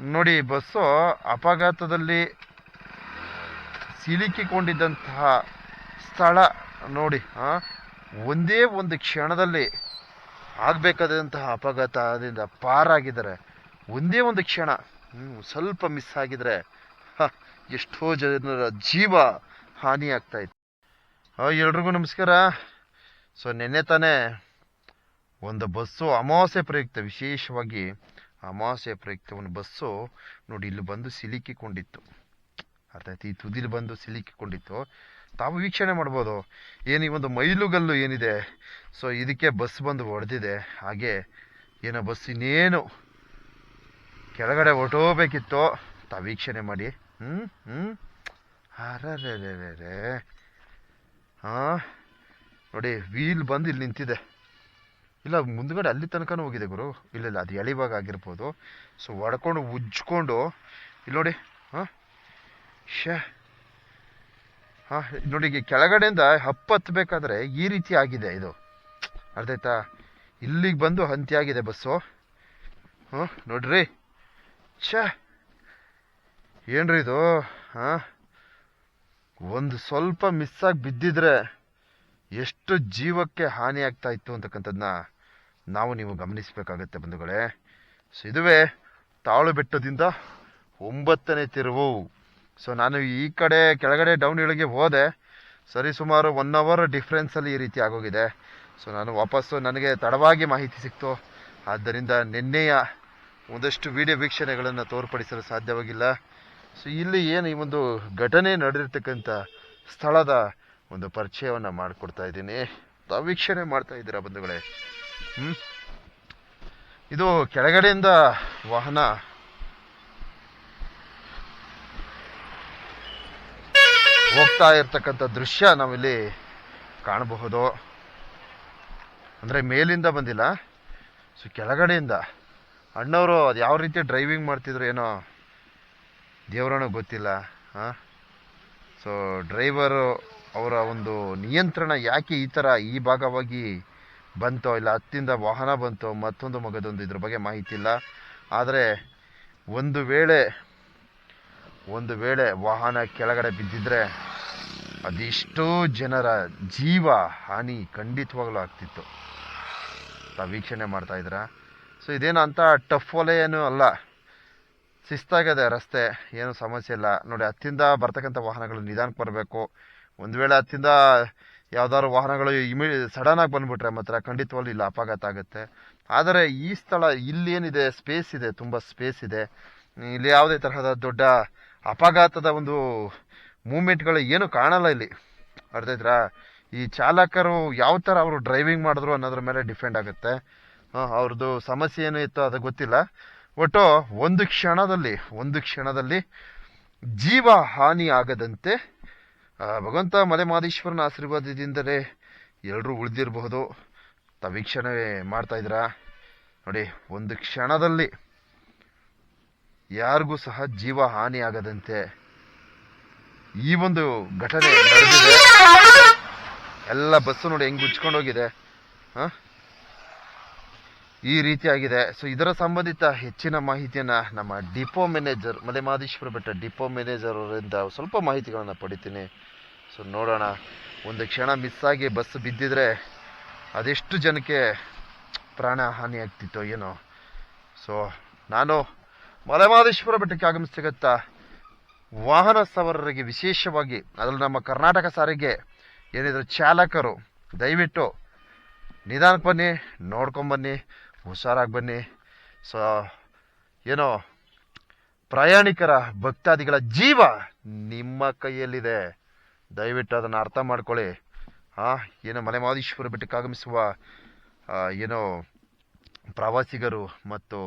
ನೋಡಿ ಬಸ್ಸು ಅಪಘಾತದಲ್ಲಿ ಸಿಲುಕಿಕೊಂಡಿದ್ದಂತಹ ಸ್ಥಳ ನೋಡಿ ಒಂದೇ ಒಂದು ಕ್ಷಣದಲ್ಲಿ ಆಗಬೇಕಾದಂತಹ ಅಪಘಾತದಿಂದ ಪಾರಾಗಿದ್ದಾರೆ. ಒಂದೇ ಒಂದು ಕ್ಷಣ ಸ್ವಲ್ಪ ಮಿಸ್ ಆಗಿದ್ರೆ ಎಷ್ಟೋ ಜನರ ಜೀವ ಹಾನಿ ಆಗ್ತಾ ಇತ್ತು. ಆ, ಎಲ್ರಿಗೂ ನಮಸ್ಕಾರ. ಸೊ ನಿನ್ನೆ ತಾನೇ ಒಂದು ಬಸ್ಸು ಅಮಾವಾಸ್ಯೆ ಪ್ರಯುಕ್ತ ವಿಶೇಷವಾಗಿ ಅಮಾವಾಸ್ಯೆ ಪ್ರಯುಕ್ತ ಒಂದು ಬಸ್ಸು ನೋಡಿ ಇಲ್ಲಿ ಬಂದು ಸಿಲುಕಿಕೊಂಡಿತ್ತು. ಅರ್ಥ ಆಯ್ತು? ಈ ತುದಿಲಿ ಬಂದು ಸಿಲುಕಿಕೊಂಡಿತ್ತು. ತಾವು ವೀಕ್ಷಣೆ ಮಾಡ್ಬೋದು. ಏನು ಈ ಒಂದು ಮೈಲುಗಲ್ಲು ಏನಿದೆ? ಸೊ ಇದಕ್ಕೆ ಬಸ್ ಬಂದು ಹೊಡೆದಿದೆ. ಹಾಗೆ ಏನೋ ಬಸ್ ಇನ್ನೇನು ಕೆಳಗಡೆ ಹೊರಟೋಗ್ಬೇಕಿತ್ತು. ತಾವು ವೀಕ್ಷಣೆ ಮಾಡಿ. ಹ್ಞೂ ಹ್ಞೂ ಅರೇ ಹಾಂ ನೋಡಿ ವೀಲ್ ಬಂದು ಇಲ್ಲಿ ನಿಂತಿದೆ. ಇಲ್ಲ, ಮುಂದ್ಗಡೆ ಅಲ್ಲಿ ತನಕನೂ ಹೋಗಿದೆ ಗುರು. ಇಲ್ಲ ಇಲ್ಲ, ಅದು ಎಳಿವಾಗ ಆಗಿರ್ಬೋದು. ಸೊ ಹೊಡ್ಕೊಂಡು, ಉಜ್ಕೊಂಡು ಇಲ್ಲಿ ನೋಡಿ, ಹಾಂ ಶೇ ಹಾಂ, ನೋಡಿ ಕೆಳಗಡೆಯಿಂದ ಹಪ್ಪತ್ತಬೇಕಾದ್ರೆ ಈ ರೀತಿ ಆಗಿದೆ ಇದು. ಅರ್ಧ ಆಯ್ತಾ? ಇಲ್ಲಿಗೆ ಬಂದು ಹಂತಿ ಆಗಿದೆ ಬಸ್ಸು. ಹಾಂ, ನೋಡ್ರಿ. ಛ ಏನ್ರಿ ಇದು? ಹಾಂ, ಒಂದು ಸ್ವಲ್ಪ ಮಿಸ್ ಆಗಿ ಬಿದ್ದಿದ್ರೆ ಎಷ್ಟು ಜೀವಕ್ಕೆ ಹಾನಿ ಆಗ್ತಾ ಇತ್ತು ಅಂತಕ್ಕಂಥದ್ದನ್ನ ನಾವು ನೀವು ಗಮನಿಸಬೇಕಾಗತ್ತೆ ಬಂಧುಗಳೇ. ಸೊ ಇದುವೇ ತಾಳು ಬೆಟ್ಟದಿಂದ ಒಂಬತ್ತನೇ ತಿರುವು. ಸೊ ನಾನು ಈ ಕಡೆ ಕೆಳಗಡೆ ಡೌನ್ ಇಳಿಗೆ ಹೋದೆ. ಸರಿ, ಸುಮಾರು ಒನ್ ಅವರ್ ಡಿಫ್ರೆನ್ಸಲ್ಲಿ ಈ ರೀತಿ ಆಗೋಗಿದೆ. ಸೊ ನಾನು ವಾಪಸ್ಸು ನನಗೆ ತಡವಾಗಿ ಮಾಹಿತಿ ಸಿಕ್ತು. ಆದ್ದರಿಂದ ನಿನ್ನೆಯ ಒಂದಷ್ಟು ವಿಡಿಯೋ ವೀಕ್ಷಣೆಗಳನ್ನು ತೋರ್ಪಡಿಸಲು ಸಾಧ್ಯವಾಗಿಲ್ಲ. ಸೊ ಇಲ್ಲಿ ಏನು ಈ ಒಂದು ಘಟನೆ ನಡೆದಿರ್ತಕ್ಕಂಥ ಸ್ಥಳದ ಒಂದು ಪರಿಚಯವನ್ನು ಮಾಡಿಕೊಡ್ತಾ ಇದ್ದೀನಿ. ವೀಕ್ಷಣೆ ಮಾಡ್ತಾ ಇದ್ದೀರಾ ಬಂಧುಗಳೇ? ಇದು ಕೆಳಗಡೆಯಿಂದ ವಾಹನ. ಹೋಗ್ತಾ ಇರ್ತಕ್ಕಂಥ ದೃಶ್ಯ ನಾವಿಲ್ಲಿ ಕಾಣಬಹುದು. ಅಂದರೆ ಮೇಲಿಂದ ಬಂದಿಲ್ಲ. ಸೊ ಕೆಳಗಡೆಯಿಂದ. ಅಣ್ಣವರು ಅದು ಯಾವ ರೀತಿ ಡ್ರೈವಿಂಗ್ ಮಾಡ್ತಿದ್ರು ಏನೋ ದೇವರನ್ನ ಗೊತ್ತಿಲ್ಲ, ಹಾಂ? ಸೊ ಡ್ರೈವರು ಅವರ ಒಂದು ನಿಯಂತ್ರಣ ಯಾಕೆ ಈ ಥರ ಈ ಭಾಗವಾಗಿ ಬಂತೋ ಇಲ್ಲ ಹತ್ತಿಂದ ವಾಹನ ಬಂತೋ ಮತ್ತೊಂದು ಮಗದೊಂದು ಇದ್ರ ಬಗ್ಗೆ ಮಾಹಿತಿ ಇಲ್ಲ. ಆದರೆ ಒಂದು ವೇಳೆ ಒಂದು ವೇಳೆ ವಾಹನ ಕೆಳಗಡೆ ಬಿದ್ದಿದ್ರೆ ಅದೆಷ್ಟೋ ಜನರ ಜೀವ ಹಾನಿ ಖಂಡಿತವಾಗ್ಲೂ ಆಗ್ತಿತ್ತು. ತಾವು ವೀಕ್ಷಣೆ ಮಾಡ್ತಾ ಇದ್ರ ಸೊ ಇದೇನು ಅಂತ ಟಫ್ ಒಲೆ ಏನು ಅಲ್ಲ. ಶಿಸ್ತಾಗಿದೆ ರಸ್ತೆ, ಏನು ಸಮಸ್ಯೆ ಇಲ್ಲ. ನೋಡಿ ಹತ್ತಿಂದ ಬರ್ತಕ್ಕಂಥ ವಾಹನಗಳು ನಿಧಾನಕ್ಕೆ ಬರಬೇಕು. ಒಂದು ವೇಳೆ ಹತ್ತಿಂದ ಯಾವ್ದಾದ್ರು ವಾಹನಗಳು ಇಮಿ ಆಗಿ ಬಂದ್ಬಿಟ್ರೆ ಮಾತ್ರ ಖಂಡಿತವಾಗ್ಲೂ ಇಲ್ಲ ಅಪಘಾತ ಆಗುತ್ತೆ. ಆದರೆ ಈ ಸ್ಥಳ ಇಲ್ಲಿ ಏನಿದೆ ಸ್ಪೇಸ್ ಇದೆ, ತುಂಬ ಸ್ಪೇಸ್ ಇದೆ. ಇಲ್ಲಿ ಯಾವುದೇ ತರಹದ ದೊಡ್ಡ ಅಪಘಾತದ ಒಂದು ಮೂಮೆಂಟ್ಗಳು ಏನು ಕಾಣಲ್ಲ ಇಲ್ಲಿ. ಅರ್ಥ ಈ ಚಾಲಕರು ಯಾವ ಥರ ಅವರು ಡ್ರೈವಿಂಗ್ ಮಾಡಿದ್ರು ಅನ್ನೋದ್ರ ಮೇಲೆ ಡಿಪೆಂಡ್ ಆಗುತ್ತೆ. ಅವ್ರದ್ದು ಸಮಸ್ಯೆ ಏನು ಇತ್ತು ಅದು ಗೊತ್ತಿಲ್ಲ. ಒಟ್ಟು ಒಂದು ಕ್ಷಣದಲ್ಲಿ ಒಂದು ಕ್ಷಣದಲ್ಲಿ ಜೀವ ಹಾನಿ ಆಗದಂತೆ ಭಗವಂತ ಮಲೆಮಾದೇಶ್ವರನ ಆಶೀರ್ವಾದದಿಂದಲೇ ಎಲ್ಲರೂ ಉಳಿದಿರಬಹುದು. ತ ವೀಕ್ಷಣೆ ಮಾಡ್ತಾ ಇದ್ದೀರಾ? ನೋಡಿ, ಒಂದು ಕ್ಷಣದಲ್ಲಿ ಯಾರಿಗೂ ಸಹ ಜೀವ ಹಾನಿ ಆಗದಂತೆ ಈ ಒಂದು ಘಟನೆ ನಡೆದಿದೆ. ಎಲ್ಲ ಬಸ್ಸು ನೋಡಿ ಹೆಂಗೆ ಉಚ್ಕೊಂಡೋಗಿದೆ ಹ? ಈ ರೀತಿಯಾಗಿದೆ. ಸೊ ಇದರ ಸಂಬಂಧಿತ ಹೆಚ್ಚಿನ ಮಾಹಿತಿಯನ್ನು ನಮ್ಮ ಡಿಪೋ ಮ್ಯಾನೇಜರ್ ಮಲೆಮಾದೇಶ್ವರ ಬೆಟ್ಟ ಡಿಪೋ ಮ್ಯಾನೇಜರ್ ಅವರಿಂದ ಸ್ವಲ್ಪ ಮಾಹಿತಿಗಳನ್ನು ಪಡಿತೀನಿ. ಸೊ ನೋಡೋಣ. ಒಂದು ಕ್ಷಣ ಮಿಸ್ ಆಗಿ ಬಸ್ ಬಿದ್ದಿದ್ರೆ ಅದೆಷ್ಟು ಜನಕ್ಕೆ ಪ್ರಾಣ ಹಾನಿ ಆಗ್ತಿತ್ತೋ ಏನೋ. ಸೊ ನಾನು ಮಲೆಮಾದೇಶ್ವರ ಬೆಟ್ಟಕ್ಕೆ ಆಗಮಿಸ್ತಕ್ಕಂಥ ವಾಹನ ಸವಾರರಿಗೆ ವಿಶೇಷವಾಗಿ, ಅದರಲ್ಲಿ ನಮ್ಮ ಕರ್ನಾಟಕ ಸಾರಿಗೆ ಏನಿದ್ರು ಚಾಲಕರು, ದಯವಿಟ್ಟು ನಿಧಾನಕ್ಕೆ ಬನ್ನಿ ನೋಡ್ಕೊಂಬನ್ನಿ ಹುಷಾರಾಗಿ ಬನ್ನಿ. ಸೊ ಏನೋ ಪ್ರಯಾಣಿಕರ ಭಕ್ತಾದಿಗಳ ಜೀವ ನಿಮ್ಮ ಕೈಯಲ್ಲಿದೆ. ದಯವಿಟ್ಟು ಅದನ್ನು ಅರ್ಥ ಮಾಡ್ಕೊಳ್ಳಿ. ಹಾಂ ಏನೋ ಮಲೆ ಮಹದೇಶ್ವರ ಬೆಟ್ಟಕ್ಕೆ ಆಗಮಿಸುವ ಏನೋ ಪ್ರವಾಸಿಗರು ಮತ್ತು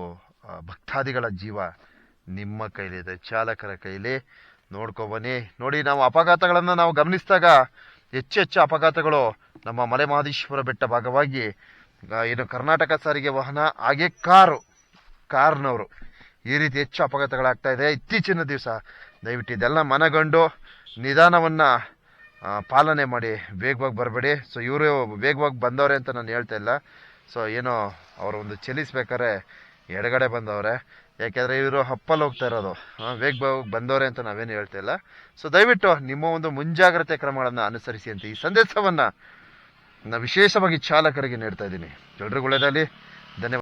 ಭಕ್ತಾದಿಗಳ ಜೀವ ನಿಮ್ಮ ಕೈಲಿದೆ ಚಾಲಕರ ಕೈಲಿ ನೋಡ್ಕೊಬನ್ನಿ ನೋಡಿ, ನಾವು ಅಪಘಾತಗಳನ್ನು ನಾವು ಗಮನಿಸಿದಾಗ ಹೆಚ್ಚು ಹೆಚ್ಚು ಅಪಘಾತಗಳು ನಮ್ಮ ಮಲೆಮಹದೇಶ್ವರ ಬೆಟ್ಟ ಭಾಗವಾಗಿ ಏನು ಕರ್ನಾಟಕ ಸಾರಿಗೆ ವಾಹನ ಹಾಗೆ ಕಾರು, ಕಾರ್ನವರು. ಈ ರೀತಿ ಹೆಚ್ಚು ಅಪಘಾತಗಳಾಗ್ತಾ ಇದೆ. ಇತ್ತೀಚಿನ ದಿವಸ ದಯವಿಟ್ಟು ಇದೆಲ್ಲ ಮನಗಂಡು ನಿಧಾನವನ್ನು ಪಾಲನೆ ಮಾಡಿ, ವೇಗವಾಗಿ ಬರಬೇಡಿ. ಸೊ ಇವರು ವೇಗವಾಗಿ ಬಂದವರೇ ಅಂತ ನಾನು ಹೇಳ್ತಾ ಇಲ್ಲ. ಸೊ ಏನೋ ಅವರು ಒಂದು ಚಲಿಸ್ಬೇಕಾದ್ರೆ ಎಡಗಡೆ ಬಂದವರೇ. ಯಾಕೆಂದರೆ ಇವರು ಹಪ್ಪಲ್ಲಿ ಹೋಗ್ತಾ ಇರೋದು. ವೇಗವಾಗಿ ಬಂದವ್ರೆ ಅಂತ ನಾವೇನು ಹೇಳ್ತಾ ಇಲ್ಲ. ಸೊ ದಯವಿಟ್ಟು ನಿಮ್ಮ ಒಂದು ಮುಂಜಾಗ್ರತೆ ಕ್ರಮಗಳನ್ನು ಅನುಸರಿಸಿ ಅಂತ ಈ ಸಂದೇಶವನ್ನು ನಾನು ವಿಶೇಷವಾಗಿ ಚಾಲಕರಿಗೆ ನೀಡ್ತಾ ಇದ್ದೀನಿ. ಎಲ್ರಿಗೂ ಒಳ್ಳೆಯದಾಗಲಿ. ಧನ್ಯವಾದ.